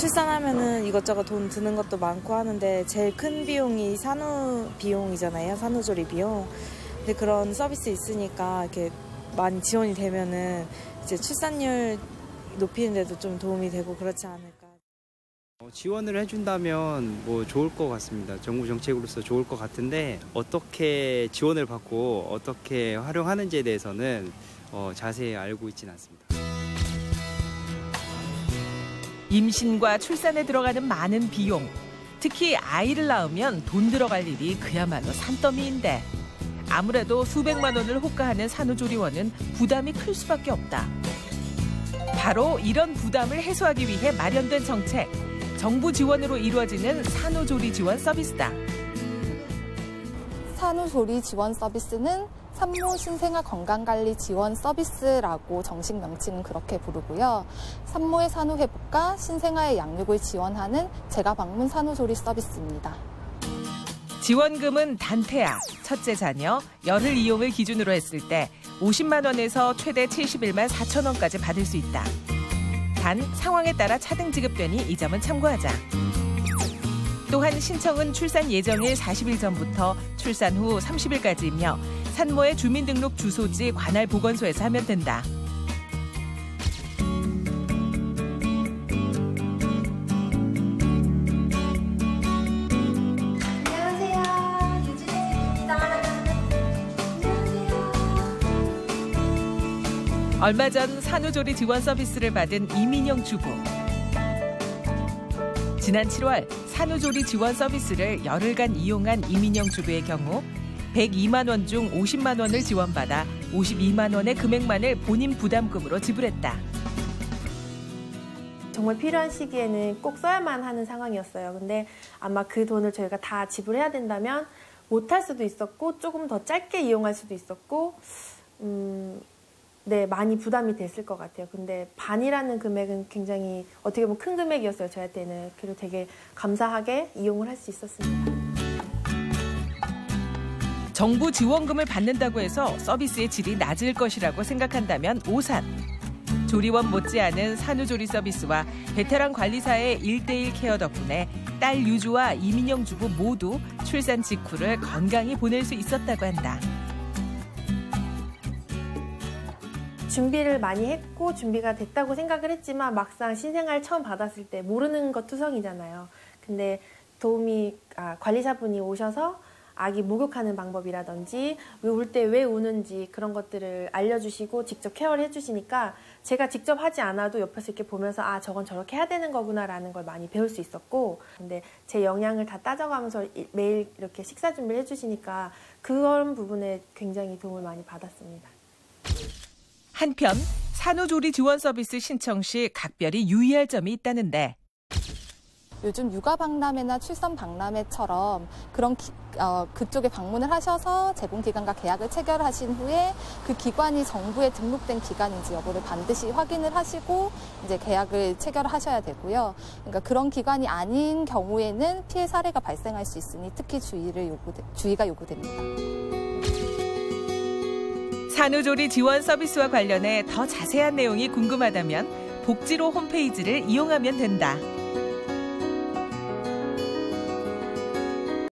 출산하면은 이것저것 돈 드는 것도 많고 하는데 제일 큰 비용이 산후 비용이잖아요. 산후조리 비용. 근데 그런 서비스 있으니까 이렇게 많이 지원이 되면은 이제 출산율 높이는 데도 좀 도움이 되고 그렇지 않을까. 어, 지원을 해준다면 뭐 좋을 것 같습니다. 정부 정책으로서 좋을 것 같은데 어떻게 지원을 받고 어떻게 활용하는지에 대해서는 어, 자세히 알고 있지는 않습니다. 임신과 출산에 들어가는 많은 비용, 특히 아이를 낳으면 돈 들어갈 일이 그야말로 산더미인데 아무래도 수백만 원을 호가하는 산후조리원은 부담이 클 수밖에 없다. 바로 이런 부담을 해소하기 위해 마련된 정책, 정부 지원으로 이루어지는 산후조리 지원 서비스다. 산후조리 지원 서비스는 산모 신생아 건강관리 지원 서비스라고 정식 명칭은 그렇게 부르고요. 산모의 산후 회복과 신생아의 양육을 지원하는 제가 방문 산후조리 서비스입니다. 지원금은 단태아, 첫째 자녀, 열흘 이용을 기준으로 했을 때 50만 원에서 최대 71만 4천 원까지 받을 수 있다. 단 상황에 따라 차등 지급되니 이 점은 참고하자. 또한 신청은 출산 예정일 40일 전부터 출산 후 30일까지이며 산모의 주민등록 주소지 관할 보건소에서 하면 된다. 안녕하세요. 유진입니다. 안녕하세요. 얼마 전 산후조리 지원 서비스를 받은 이민영 주부. 지난 7월 산후조리 지원 서비스를 열흘간 이용한 이민영 주부의 경우 102만 원 중 50만 원을 지원받아 52만 원의 금액만을 본인 부담금으로 지불했다. 정말 필요한 시기에는 꼭 써야만 하는 상황이었어요. 근데 아마 그 돈을 저희가 다 지불해야 된다면 못할 수도 있었고 조금 더 짧게 이용할 수도 있었고 음, 네 많이 부담이 됐을 것 같아요. 근데 반이라는 금액은 굉장히 어떻게 보면 큰 금액이었어요. 저한테는 그리고 되게 감사하게 이용을 할 수 있었습니다. 정부 지원금을 받는다고 해서 서비스의 질이 낮을 것이라고 생각한다면 오산. 조리원 못지않은 산후조리 서비스와 베테랑 관리사의 1대1 케어 덕분에 딸 유주와 이민영 주부 모두 출산 직후를 건강히 보낼 수 있었다고 한다. 준비를 많이 했고 준비가 됐다고 생각을 했지만 막상 신생아를 처음 받았을 때 모르는 것 투성이잖아요. 근데 도우미 아, 관리사분이 오셔서 아기 목욕하는 방법이라든지 울 때 왜 우는지 그런 것들을 알려주시고 직접 케어를 해주시니까 제가 직접 하지 않아도 옆에서 이렇게 보면서 아 저건 저렇게 해야 되는 거구나라는 걸 많이 배울 수 있었고 근데 제 영양을 다 따져가면서 이- 매일 이렇게 식사 준비를 해주시니까 그런 부분에 굉장히 도움을 많이 받았습니다. 한편 산후조리 지원 서비스 신청 시 각별히 유의할 점이 있다는데 요즘 육아 박람회나 출산 박람회처럼 그런 기- 어, 그쪽에 방문을 하셔서 제공기관과 계약을 체결하신 후에 그 기관이 정부에 등록된 기관인지 여부를 반드시 확인을 하시고 이제 계약을 체결하셔야 되고요. 그러니까 그런 기관이 아닌 경우에는 피해 사례가 발생할 수 있으니 특히 주의를 요구 주의가 요구됩니다. 산후조리 지원 서비스와 관련해 더 자세한 내용이 궁금하다면 복지로 홈페이지를 이용하면 된다.